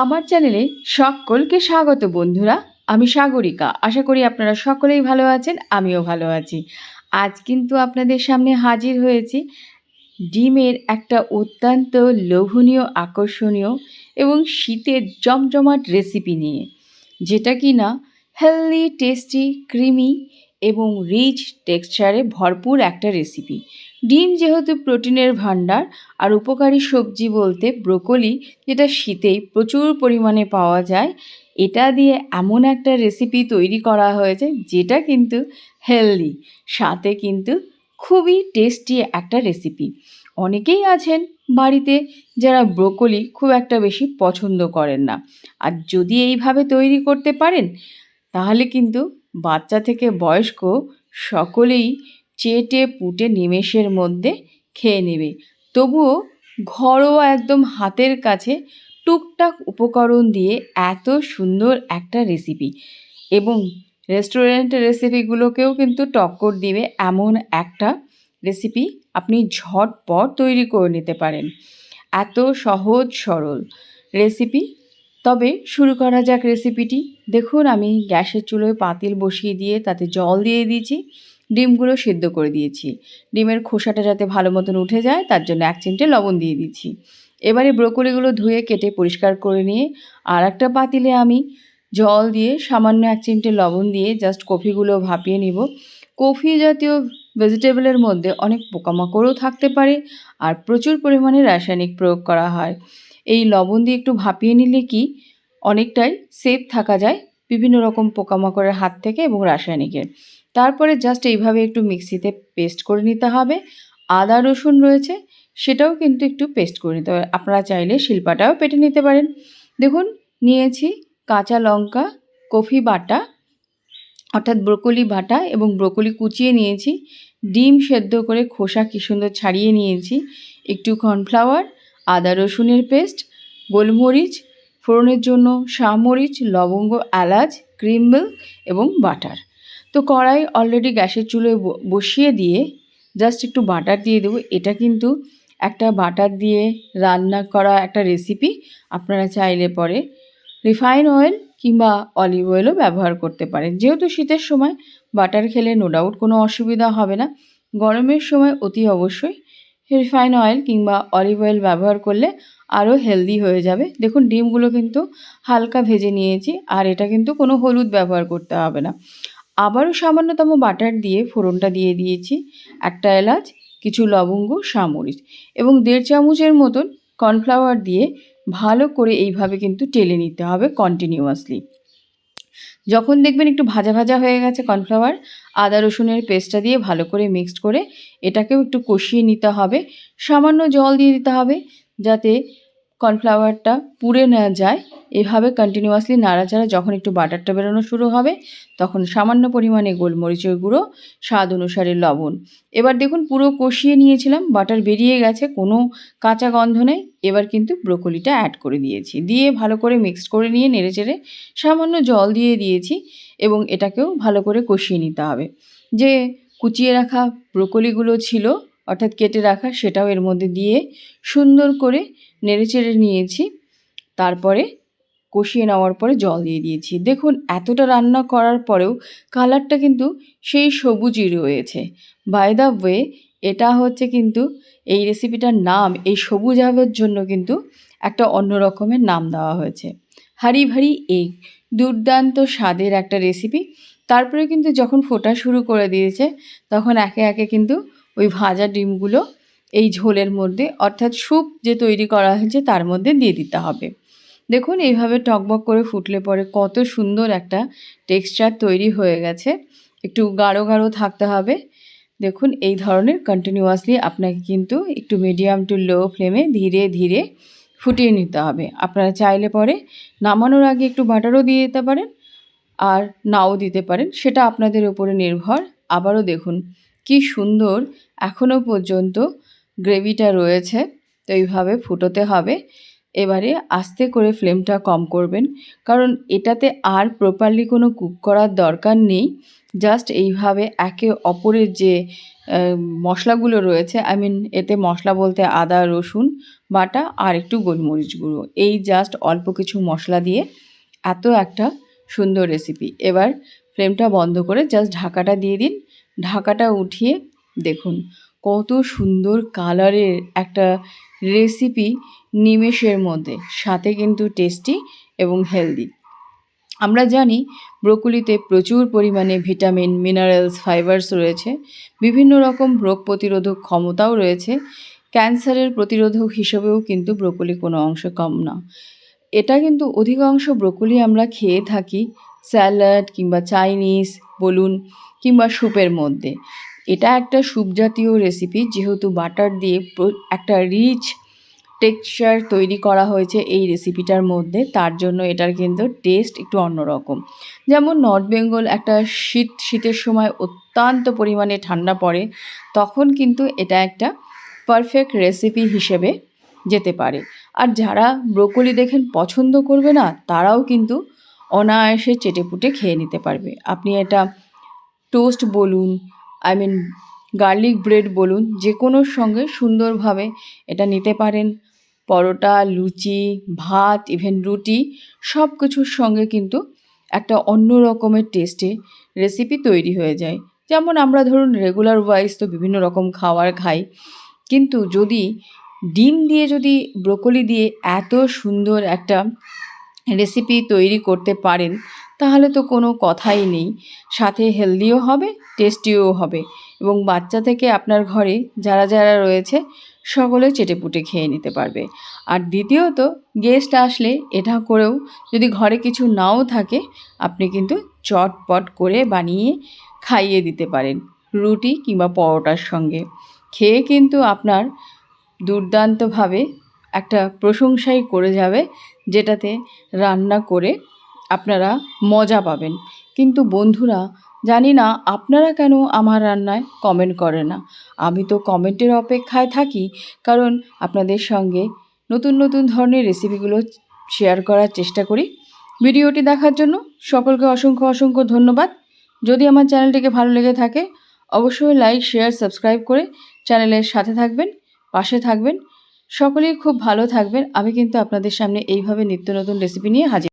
আমার চ্যানেলে সকলকে স্বাগত বন্ধুরা। আমি সাগরিকা। আশা করি আপনারা সকলেই ভালো আছেন, আমিও ভালো আছি। আজ কিন্তু আপনাদের সামনে হাজির হয়েছি ডিমের একটা অত্যন্ত লোভনীয়, আকর্ষণীয় এবং শীতের জমজমাট রেসিপি নিয়ে। যেটা কি না হেলদি টেস্টি ক্রিমি এবং রিচ টেক্সচারে ভরপুর একটা রেসিপি ডিম যেহেতু প্রোটিনের ভাণ্ডার, আর উপকারী সবজি বলতে ব্রোকলি যেটা শীতেই প্রচুর পরিমাণে পাওয়া যায়, এটা দিয়ে এমন একটা রেসিপি তৈরি করা হয়েছে, যেটা কিন্তু হেলদি সাথে কিন্তু খুবই টেস্টি একটা রেসিপি অনেকেই আছেন বাড়িতে যারা ব্রোকলি খুব একটা বেশি পছন্দ করেন না, আর যদি এইভাবে তৈরি করতে পারেন, তাহলে কিন্তু বাচ্চা থেকে বয়স্ক সকলেই চেটে পুটে নিমেষের মধ্যে খেয়ে নেবে। তবুও ঘরোয়া একদম হাতের কাছে টুকটাক উপকরণ দিয়ে এত সুন্দর একটা রেসিপি এবং রেস্টুরেন্টের রেসিপিগুলোকেও কিন্তু টক্কর দিবে এমন একটা রেসিপি আপনি ঝটপট তৈরি করে নিতে পারেন। এত সহজ সরল রেসিপি তবে শুরু করা যাক রেসিপিটি দেখুন, আমি গ্যাসের চুলোয় পাতিল বসিয়ে দিয়ে তাতে জল দিয়ে দিয়েছি। ডিমগুলো সেদ্ধ করে দিয়েছি। ডিমের খোসাটা যাতে ভালো মতন উঠে যায়, তার জন্য এক চিমটে লবণ দিয়ে দিচ্ছি এবারে ব্রোকলিগুলো ধুয়ে কেটে পরিষ্কার করে নিয়ে আর একটা পাতিলে আমি জল দিয়ে সামান্য এক চিমটে লবণ দিয়ে জাস্ট কফিগুলো ভাপিয়ে নিব। কফি জাতীয় ভেজিটেবলের মধ্যে অনেক পোকামাকড়ও থাকতে পারে আর প্রচুর পরিমাণে রাসায়নিক প্রয়োগ করা হয়। এই লবণ দিয়ে একটু ভাপিয়ে নিলে কি অনেকটাই সেফ থাকা যায় বিভিন্ন রকম পোকামাকড়ের হাত থেকে এবং রাসায়নিকের। তারপরে জাস্ট এইভাবে একটু মিক্সিতে পেস্ট করে নিতে হবে। আদা, রসুন রয়েছে, সেটাও কিন্তু একটু পেস্ট করে নিতে হবে। আপনারা চাইলে শিল্পাটাও পেটে নিতে পারেন। দেখুন, নিয়েছি কাঁচা লঙ্কা, কফি বাটা, অর্থাৎ ব্রোকলি বাটা এবং ব্রোকলি কুচিয়ে নিয়েছি। ডিম সেদ্ধ করে খোসা কী সুন্দর ছাড়িয়ে নিয়েছি। একটু কর্নফ্লাওয়ার আদা রসুনের পেস্ট, গোলমরিচ, ফোড়নের জন্য শামরিচ লবঙ্গ, এলাচ, ক্রিম মিল্ক এবং বাটার। তো কড়াই অলরেডি গ্যাসের চুলোয় বসিয়ে দিয়ে জাস্ট একটু বাটার দিয়ে দেবো। এটা কিন্তু একটা বাটার দিয়ে রান্না করা একটা রেসিপি আপনারা চাইলে পরে রিফাইন অয়েল কিংবা অলিভ অয়েলও ব্যবহার করতে পারেন। যেহেতু শীতের সময় বাটার খেলে নো ডাউট কোনো অসুবিধা হবে না। গরমের সময় অতি অবশ্যই রিফাইন অয়েল কিংবা অলিভ অয়েল ব্যবহার করলে আরও হেলদি হয়ে যাবে। দেখুন, ডিমগুলো কিন্তু হালকা ভেজে নিয়েছি আর এটা কিন্তু কোনো হলুদ ব্যবহার করতে হবে না। আবারও সামান্যতম বাটার দিয়ে ফোড়নটা দিয়ে দিয়েছি, একটা এলাচ, কিছু লবঙ্গ, সামরিচ এবং দেড় চামচের মতন কর্নফ্লাওয়ার দিয়ে ভালো করে এইভাবে কিন্তু টেলে নিতে হবে কন্টিনিউয়াসলি যখন দেখবেন একটু ভাজা ভাজা হয়ে গেছে কর্নফ্লাওয়ার, আদা রসুনের পেস্টটা দিয়ে ভালো করে মিক্সড করে এটাকেও একটু কষিয়ে নিতে হবে। সামান্য জল দিয়ে দিতে হবে যাতে কর্নফ্লাওয়ারটা পুড়ে না যায়। এভাবে কন্টিনিউয়াসলি নাড়াচাড়া যখন একটু বাটারটা বেরোনো শুরু হবে, তখন সামান্য পরিমাণে গোলমরিচের গুঁড়ো, স্বাদ অনুসারে লবণ। এবার দেখুন পুরো কষিয়ে নিয়েছিলাম, বাটার বেরিয়ে গেছে, কোনো কাঁচা গন্ধ নেই। এবার কিন্তু ব্রোকলিটা অ্যাড করে দিয়েছি। দিয়ে ভালো করে মিক্সড করে নিয়ে নেড়ে চেড়ে সামান্য জল দিয়ে দিয়েছি এবং এটাকেও ভালো করে কষিয়ে নিতে হবে। যে কুচিয়ে রাখা ব্রোকলিগুলো ছিল, অর্থাৎ কেটে রাখা, সেটাও এর মধ্যে দিয়ে সুন্দর করে নেড়ে চেড়ে নিয়েছি। তারপরে কষিয়ে নেওয়ার পরে জল দিয়ে দিয়েছি। দেখুন, এতটা রান্না করার পরেও কালারটা কিন্তু সেই সবুজই রয়েছে। বাই দ্য ওয়ে এটা হচ্ছে কিন্তু এই রেসিপিটার নাম, এই সবুজ আবের জন্য কিন্তু একটা অন্য রকমের নাম দেওয়া হয়েছে। হারি ভারি এগ দুর্দান্ত স্বাদের একটা রেসিপি তারপরে কিন্তু যখন ফোটা শুরু করে দিয়েছে, তখন একে একে কিন্তু ওই ভাজা ডিমগুলো এই ঝোলের মধ্যে, অর্থাৎ স্যুপ যে তৈরি করা হয়েছে তার মধ্যে দিয়ে দিতে হবে। দেখুন এইভাবে টকবক করে ফুটলে পরে কত সুন্দর একটা টেক্সচার তৈরি হয়ে গেছে। একটু গাঢ় গাঢ় থাকতে হবে। দেখুন এই ধরনের কন্টিনিউয়াসলি আপনাকে কিন্তু একটু মিডিয়াম টু লো ফ্লেমে ধীরে ধীরে ফুটিয়ে নিতে হবে। আপনারা চাইলে পরে নামানোর আগে একটু বাটারও দিয়ে দিতে পারেন আর নাও দিতে পারেন। সেটা আপনাদের উপরে নির্ভর। আবারও দেখুন কি সুন্দর এখনও পর্যন্ত গ্রেভিটা রয়েছে, তো এইভাবে ফুটোতে হবে। এবারে আস্তে করে ফ্লেমটা কম করবেন, কারণ এটাতে আর প্রপারলি কোনো কুক করার দরকার নেই। জাস্ট এইভাবে একে অপরের যে মশলাগুলো রয়েছে, আই মিন এতে মশলা বলতে আদা, রসুন, বাটা আর একটু গোলমরিচ গুঁড়ো, এই জাস্ট অল্প কিছু মশলা দিয়ে এত একটা সুন্দর রেসিপি। এবার ফ্লেমটা বন্ধ করে জাস্ট ঢাকাটা দিয়ে দিন। ঢাকাটা উঠিয়ে দেখুন কত সুন্দর কালারের একটা রেসিপি নিমেষের মধ্যে। সাথে কিন্তু টেস্টি এবং হেলদি আমরা জানি ব্রোকলিতে প্রচুর পরিমাণে ভিটামিন মিনারেলস ফাইবার্স রয়েছে। বিভিন্ন রকম রোগ প্রতিরোধক ক্ষমতাও রয়েছে। ক্যান্সারের প্রতিরোধক হিসেবেও কিন্তু ব্রোকলি কোনো অংশ কম না। এটা কিন্তু অধিকাংশ ব্রোকলি আমরা খেয়ে থাকি স্যালাড কিংবা চাইনিজ বলুন কিংবা স্যুপের মধ্যে। এটা একটা স্যুপ জাতীয় রেসিপি যেহেতু বাটার দিয়ে একটা রিচ টেক্সচার তৈরি করা হয়েছে এই রেসিপিটার মধ্যে, তার জন্য এটার কিন্তু টেস্ট একটু অন্যরকম। যেমন নর্থ বেঙ্গল একটা শীত, শীতের সময় অত্যন্ত পরিমাণে ঠান্ডা পড়ে, তখন কিন্তু এটা একটা পারফেক্ট রেসিপি হিসেবে যেতে পারে। আর যারা ব্রোকলি দেখেন পছন্দ করবে না, তারাও কিন্তু অনায়াসে চেটেপুটে খেয়ে নিতে পারবে। আপনি এটা টোস্ট বলুন আই মিন গার্লিক ব্রেড বলুন, যে কোনোর সঙ্গে সুন্দরভাবে এটা নিতে পারেন। পরোটা, লুচি, ভাত ইভেন রুটি সব কিছুর সঙ্গে কিন্তু একটা অন্য রকমের টেস্টে রেসিপি তৈরি হয়ে যায়। যেমন আমরা ধরুন রেগুলার ওয়াইজ তো বিভিন্ন রকম খাবার খাই, কিন্তু যদি ডিম দিয়ে যদি ব্রোকলি দিয়ে এত সুন্দর একটা রেসিপি তৈরি করতে পারেন তাহলে তো কোনো কথাই নেই। সাথে হেলদিও হবে টেস্টিও হবে এবং বাচ্চা থেকে আপনার ঘরে যারা যারা রয়েছে সকলে চেটেপুটে খেয়ে নিতে পারবে। আর দ্বিতীয়ত গেস্ট আসলে এটা করেও যদি ঘরে কিছু নাও থাকে, আপনি কিন্তু চটপট করে বানিয়ে খাইয়ে দিতে পারেন, রুটি কিংবা পরোটার সঙ্গে। খেয়ে কিন্তু আপনার দুর্দান্তভাবে একটা প্রশংসাই করে যাবে, যেটাতে রান্না করে আপনারা মজা পাবেন। কিন্তু বন্ধুরা, জানি না আপনারা কেন আমার রান্নায় কমেন্ট করে না। আমি তো কমেন্টের অপেক্ষায় থাকি, কারণ আপনাদের সঙ্গে নতুন নতুন ধরনের রেসিপিগুলো শেয়ার করার চেষ্টা করি। ভিডিওটি দেখার জন্য সকলকে অসংখ্য অসংখ্য ধন্যবাদ। যদি আমার চ্যানেলটিকে ভালো লেগে থাকে, অবশ্যই লাইক শেয়ার সাবস্ক্রাইব করে চ্যানেলের সাথে থাকবেন, পাশে থাকবেন। সকলেই খুব ভালো থাকবেন। আমি কিন্তু আপনাদের সামনে এইভাবে নিত্য নতুন রেসিপি নিয়ে হাজির